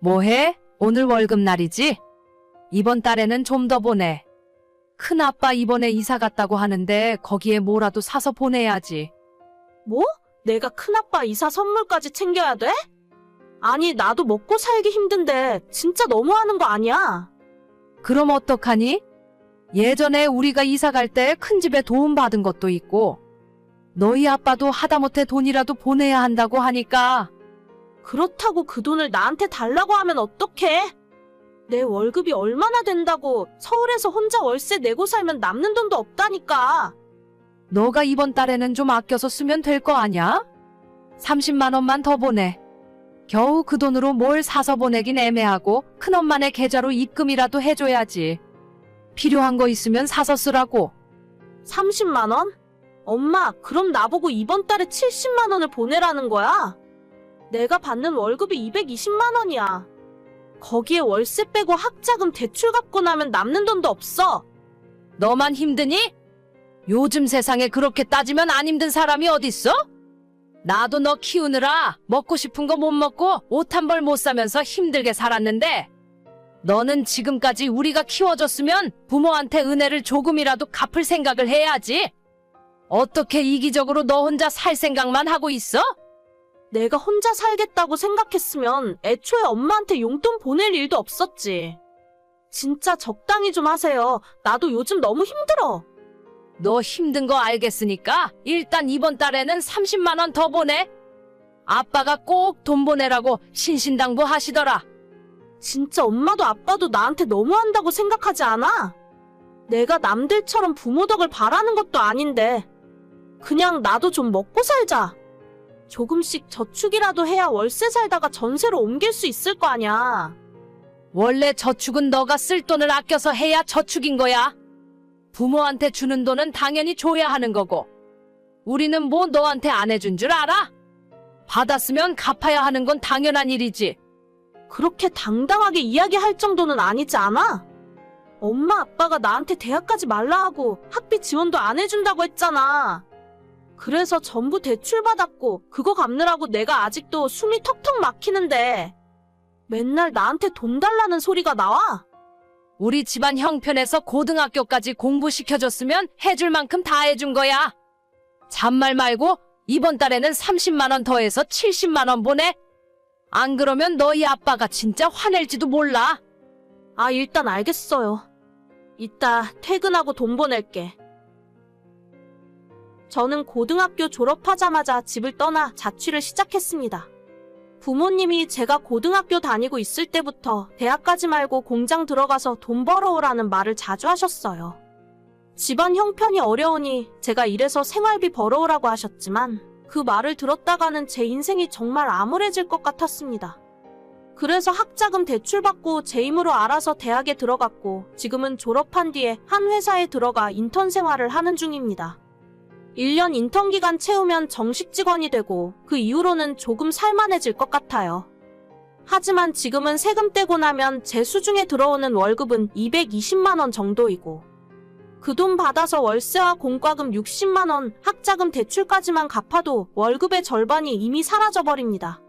뭐해? 오늘 월급날이지? 이번 달에는 좀 더 보내. 큰아빠 이번에 이사 갔다고 하는데 거기에 뭐라도 사서 보내야지. 뭐? 내가 큰아빠 이사 선물까지 챙겨야 돼? 아니, 나도 먹고 살기 힘든데 진짜 너무하는 거 아니야? 그럼 어떡하니? 예전에 우리가 이사 갈 때 큰 집에 도움 받은 것도 있고, 너희 아빠도 하다못해 돈이라도 보내야 한다고 하니까, 그렇다고 그 돈을 나한테 달라고 하면 어떡해? 내 월급이 얼마나 된다고 서울에서 혼자 월세 내고 살면 남는 돈도 없다니까. 너가 이번 달에는 좀 아껴서 쓰면 될 거 아냐? 30만 원만 더 보내. 겨우 그 돈으로 뭘 사서 보내긴 애매하고 큰엄마네 계좌로 입금이라도 해줘야지. 필요한 거 있으면 사서 쓰라고. 30만 원? 엄마, 그럼 나보고 이번 달에 70만 원을 보내라는 거야? 내가 받는 월급이 220만 원이야. 거기에 월세 빼고 학자금 대출 갚고 나면 남는 돈도 없어. 너만 힘드니? 요즘 세상에 그렇게 따지면 안 힘든 사람이 어딨어? 나도 너 키우느라 먹고 싶은 거 못 먹고 옷 한 벌 못 사면서 힘들게 살았는데 너는 지금까지 우리가 키워줬으면 부모한테 은혜를 조금이라도 갚을 생각을 해야지. 어떻게 이기적으로 너 혼자 살 생각만 하고 있어? 내가 혼자 살겠다고 생각했으면 애초에 엄마한테 용돈 보낼 일도 없었지. 진짜 적당히 좀 하세요. 나도 요즘 너무 힘들어. 너 힘든 거 알겠으니까 일단 이번 달에는 30만 원 더 보내. 아빠가 꼭 돈 보내라고 신신당부 하시더라. 진짜 엄마도 아빠도 나한테 너무한다고 생각하지 않아? 내가 남들처럼 부모 덕을 바라는 것도 아닌데. 그냥 나도 좀 먹고 살자. 조금씩 저축이라도 해야 월세 살다가 전세로 옮길 수 있을 거 아냐. 원래 저축은 너가 쓸 돈을 아껴서 해야 저축인 거야. 부모한테 주는 돈은 당연히 줘야 하는 거고. 우리는 뭐 너한테 안 해준 줄 알아? 받았으면 갚아야 하는 건 당연한 일이지. 그렇게 당당하게 이야기할 정도는 아니지 않아? 엄마 아빠가 나한테 대학 가지 말라 하고 학비 지원도 안 해준다고 했잖아. 그래서 전부 대출 받았고 그거 갚느라고 내가 아직도 숨이 턱턱 막히는데 맨날 나한테 돈 달라는 소리가 나와? 우리 집안 형편에서 고등학교까지 공부시켜줬으면 해줄 만큼 다 해준 거야. 잔말 말고 이번 달에는 30만 원 더해서 70만 원 보내. 안 그러면 너희 아빠가 진짜 화낼지도 몰라. 아 일단 알겠어요. 이따 퇴근하고 돈 보낼게. 저는 고등학교 졸업하자마자 집을 떠나 자취를 시작했습니다. 부모님이 제가 고등학교 다니고 있을 때부터 대학 가지 말고 공장 들어가서 돈 벌어오라는 말을 자주 하셨어요. 집안 형편이 어려우니 제가 이래서 생활비 벌어오라고 하셨지만 그 말을 들었다가는 제 인생이 정말 암울해질 것 같았습니다. 그래서 학자금 대출받고 제 힘으로 알아서 대학에 들어갔고 지금은 졸업한 뒤에 한 회사에 들어가 인턴 생활을 하는 중입니다. 1년 인턴 기간 채우면 정식 직원이 되고 그 이후로는 조금 살만해질 것 같아요. 하지만 지금은 세금 떼고 나면 제 수중에 들어오는 월급은 220만원 정도이고 그 돈 받아서 월세와 공과금 60만원, 학자금 대출까지만 갚아도 월급의 절반이 이미 사라져버립니다.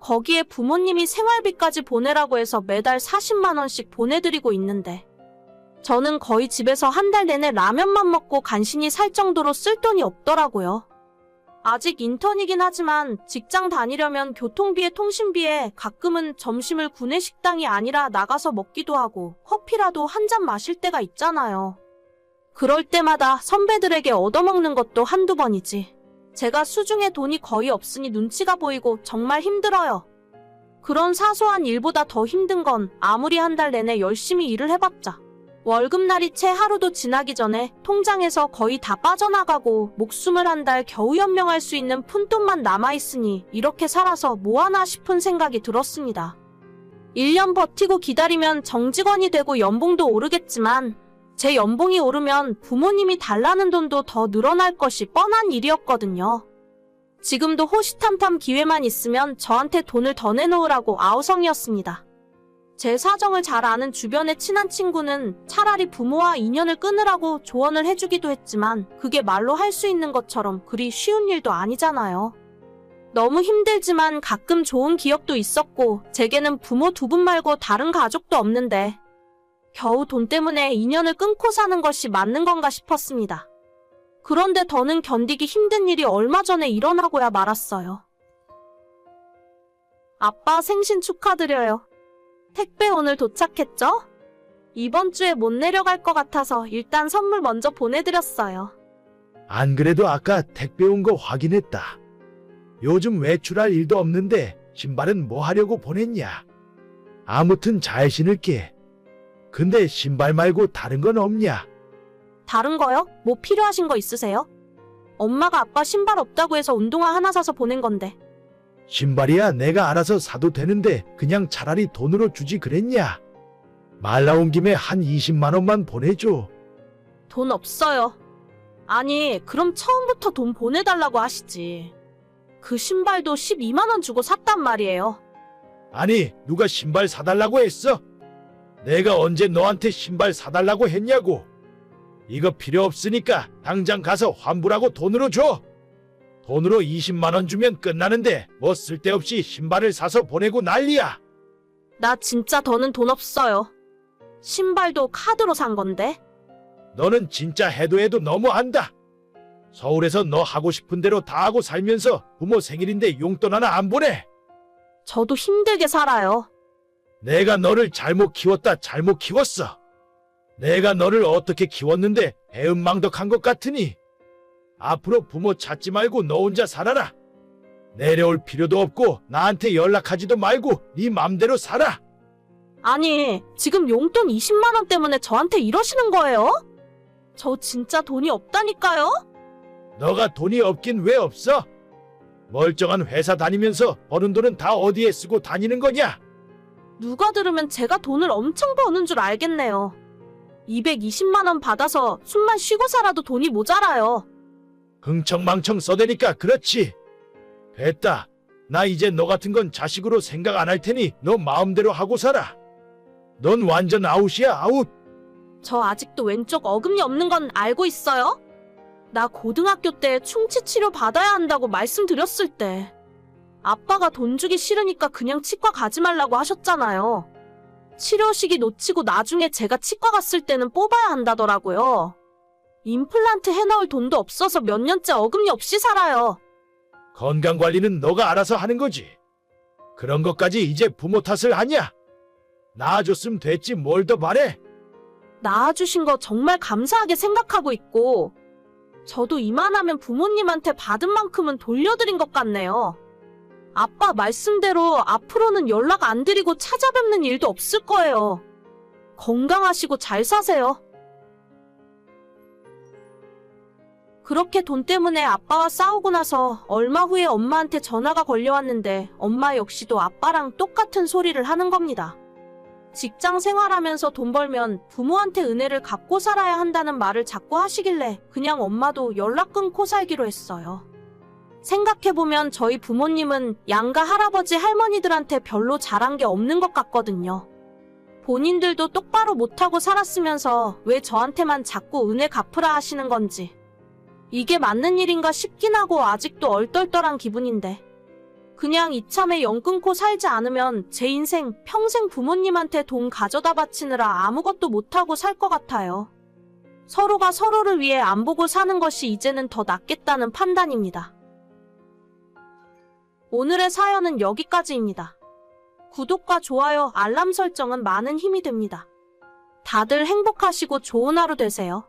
거기에 부모님이 생활비까지 보내라고 해서 매달 40만원씩 보내드리고 있는데 저는 거의 집에서 한 달 내내 라면만 먹고 간신히 살 정도로 쓸 돈이 없더라고요. 아직 인턴이긴 하지만 직장 다니려면 교통비에 통신비에 가끔은 점심을 구내 식당이 아니라 나가서 먹기도 하고 커피라도 한 잔 마실 때가 있잖아요. 그럴 때마다 선배들에게 얻어먹는 것도 한두 번이지. 제가 수중에 돈이 거의 없으니 눈치가 보이고 정말 힘들어요. 그런 사소한 일보다 더 힘든 건 아무리 한 달 내내 열심히 일을 해봤자 월급날이 채 하루도 지나기 전에 통장에서 거의 다 빠져나가고 목숨을 한 달 겨우 연명할 수 있는 푼돈만 남아있으니 이렇게 살아서 뭐하나 싶은 생각이 들었습니다. 1년 버티고 기다리면 정직원이 되고 연봉도 오르겠지만 제 연봉이 오르면 부모님이 달라는 돈도 더 늘어날 것이 뻔한 일이었거든요. 지금도 호시탐탐 기회만 있으면 저한테 돈을 더 내놓으라고 아우성이었습니다. 제 사정을 잘 아는 주변의 친한 친구는 차라리 부모와 인연을 끊으라고 조언을 해주기도 했지만 그게 말로 할 수 있는 것처럼 그리 쉬운 일도 아니잖아요. 너무 힘들지만 가끔 좋은 기억도 있었고, 제게는 부모 두 분 말고 다른 가족도 없는데, 겨우 돈 때문에 인연을 끊고 사는 것이 맞는 건가 싶었습니다. 그런데 더는 견디기 힘든 일이 얼마 전에 일어나고야 말았어요. 아빠 생신 축하드려요. 택배 오늘 도착했죠? 이번 주에 못 내려갈 것 같아서 일단 선물 먼저 보내드렸어요. 안 그래도 아까 택배 온 거 확인했다. 요즘 외출할 일도 없는데 신발은 뭐 하려고 보냈냐? 아무튼 잘 신을게. 근데 신발 말고 다른 건 없냐? 다른 거요? 뭐 필요하신 거 있으세요? 엄마가 아빠 신발 없다고 해서 운동화 하나 사서 보낸 건데. 신발이야 내가 알아서 사도 되는데 그냥 차라리 돈으로 주지 그랬냐? 말 나온 김에 한 20만 원만 보내줘. 돈 없어요. 아니, 그럼 처음부터 돈 보내달라고 하시지. 그 신발도 12만원 주고 샀단 말이에요. 아니 누가 신발 사달라고 했어? 내가 언제 너한테 신발 사달라고 했냐고. 이거 필요 없으니까 당장 가서 환불하고 돈으로 줘. 돈으로 20만 원 주면 끝나는데 뭐 쓸데없이 신발을 사서 보내고 난리야. 나 진짜 더는 돈 없어요. 신발도 카드로 산 건데. 너는 진짜 해도 해도 너무한다. 서울에서 너 하고 싶은 대로 다 하고 살면서 부모 생일인데 용돈 하나 안 보내. 저도 힘들게 살아요. 내가 너를 잘못 키웠다 잘못 키웠어. 내가 너를 어떻게 키웠는데 배은망덕한 것 같으니 앞으로 부모 찾지 말고 너 혼자 살아라. 내려올 필요도 없고 나한테 연락하지도 말고 네 맘대로 살아. 아니, 지금 용돈 20만 원 때문에 저한테 이러시는 거예요? 저 진짜 돈이 없다니까요? 너가 돈이 없긴 왜 없어? 멀쩡한 회사 다니면서 버는 돈은 다 어디에 쓰고 다니는 거냐? 누가 들으면 제가 돈을 엄청 버는 줄 알겠네요. 220만 원 받아서 숨만 쉬고 살아도 돈이 모자라요. 흥청망청 써대니까 그렇지. 됐다. 나 이제 너 같은 건 자식으로 생각 안 할 테니 너 마음대로 하고 살아. 넌 완전 아웃이야 아웃. 저 아직도 왼쪽 어금니 없는 건 알고 있어요? 나 고등학교 때 충치 치료 받아야 한다고 말씀드렸을 때 아빠가 돈 주기 싫으니까 그냥 치과 가지 말라고 하셨잖아요. 치료식이 놓치고 나중에 제가 치과 갔을 때는 뽑아야 한다더라고요. 임플란트 해놓을 돈도 없어서 몇 년째 어금니 없이 살아요. 건강 관리는 너가 알아서 하는 거지. 그런 것까지 이제 부모 탓을 하냐? 낳아줬으면 됐지 뭘더 바래? 낳아주신 거 정말 감사하게 생각하고 있고, 저도 이만하면 부모님한테 받은 만큼은 돌려드린 것 같네요. 아빠 말씀대로 앞으로는 연락 안 드리고 찾아뵙는 일도 없을 거예요. 건강하시고 잘 사세요. 그렇게 돈 때문에 아빠와 싸우고 나서 얼마 후에 엄마한테 전화가 걸려왔는데 엄마 역시도 아빠랑 똑같은 소리를 하는 겁니다. 직장 생활하면서 돈 벌면 부모한테 은혜를 갚고 살아야 한다는 말을 자꾸 하시길래 그냥 엄마도 연락 끊고 살기로 했어요. 생각해보면 저희 부모님은 양가 할아버지 할머니들한테 별로 잘한 게 없는 것 같거든요. 본인들도 똑바로 못하고 살았으면서 왜 저한테만 자꾸 은혜 갚으라 하시는 건지. 이게 맞는 일인가 싶긴 하고 아직도 얼떨떨한 기분인데. 그냥 이참에 영 끊고 살지 않으면 제 인생 평생 부모님한테 돈 가져다 바치느라 아무것도 못하고 살 것 같아요. 서로가 서로를 위해 안 보고 사는 것이 이제는 더 낫겠다는 판단입니다. 오늘의 사연은 여기까지입니다. 구독과 좋아요, 알람 설정은 많은 힘이 됩니다. 다들 행복하시고 좋은 하루 되세요.